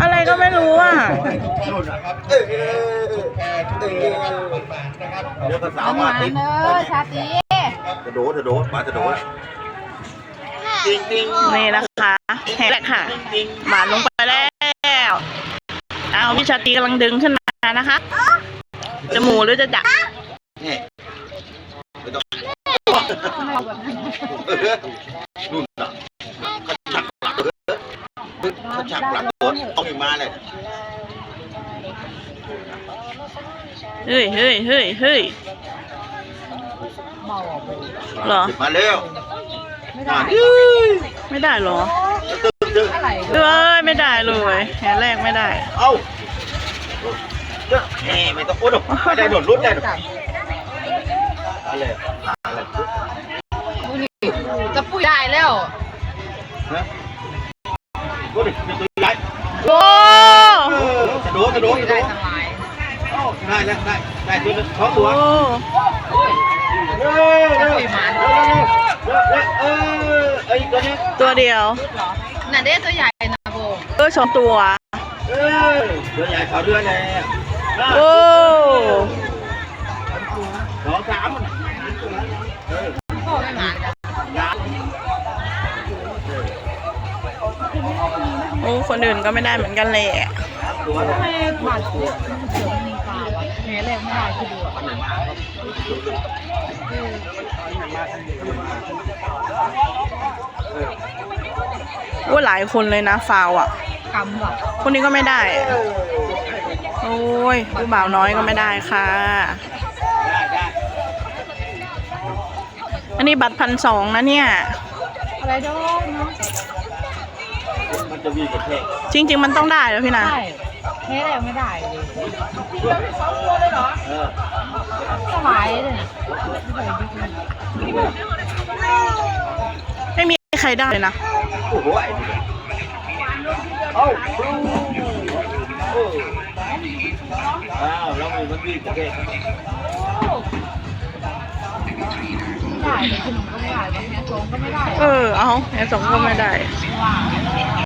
อะไรก็ไม่รู้อะนู่นนะครับเออเออเออเออเดี๋ยวก็สาวมาติดเนอชาติกระโดดกระโดดมาจะโดดจริงจริงนี่นะคะแฮกแรกค่ะหมาลงไปแล้วเอาพี่ชาตีกำลังดึงขึ้นมานะคะจะหมูหรือจะจับ นี่ไม่ต้องนู่นน่ะ เขาชักหลังเออเขาชักหลังรถเอาอีกมาเลยเฮ้ยเฮ้ยเฮ้ยเฮ้ยหรอมาเร็วไม่ได้ไม่ได้หรอไรเอ้ยไม่ได้เลยแฮกแรกไม่ได้ เอ้าเฮ้ยไม่ต้องอุ้ดไม่ได้โดดรุดได้หรออะไรอะไรจะปุ้ยได้แล้ว นะรุดดิมีตัวใหญ่โอ้กระโดดกระโดดกระโดได้ดทั้งหลายได้แล้วได้ได้ตัวนึงสองตัวโอ้เร็วเร็วเร็วเร็วเออไอ้ตัวนี้ตัวเดียวน่ะเด้ตัวใหญ่นะโบเออสองตัวเออตัวใหญ่ขาเรือแล้วโอ้สองสาม อ้คนอื่นก็ไม่ได้เหมือนกันเลยทำไมหมานเสือเสือมันมีปลาวะแง่แรกไม่ได้คือดูเออว่าหลายคนเลยนะฟาวอะกำว่ะคนนี้ก็ไม่ได้โอ้ยผู้บ่าวน้อยก็ไม่ได้ค่ะ อันนี้บัตรพันสองนะเนี่ย อะไรดอกเนาะ มันจะมีกระแทกจริง ๆ มันต้องได้แล้วพี่นะใช่แง่แรกไม่ได้เลยเออสบายเลยเนี่ยไม่เคยดูเลยไม่มีใครได้เลยนะโอ้โหไอ้เอ้าโอ้อ้าวแล้วมันมันมีกระแทก ได้ขนมก็ไม่ได้บางทีโจงก็ไม่ได้ เออ เอาแอนสองก็ไม่ได้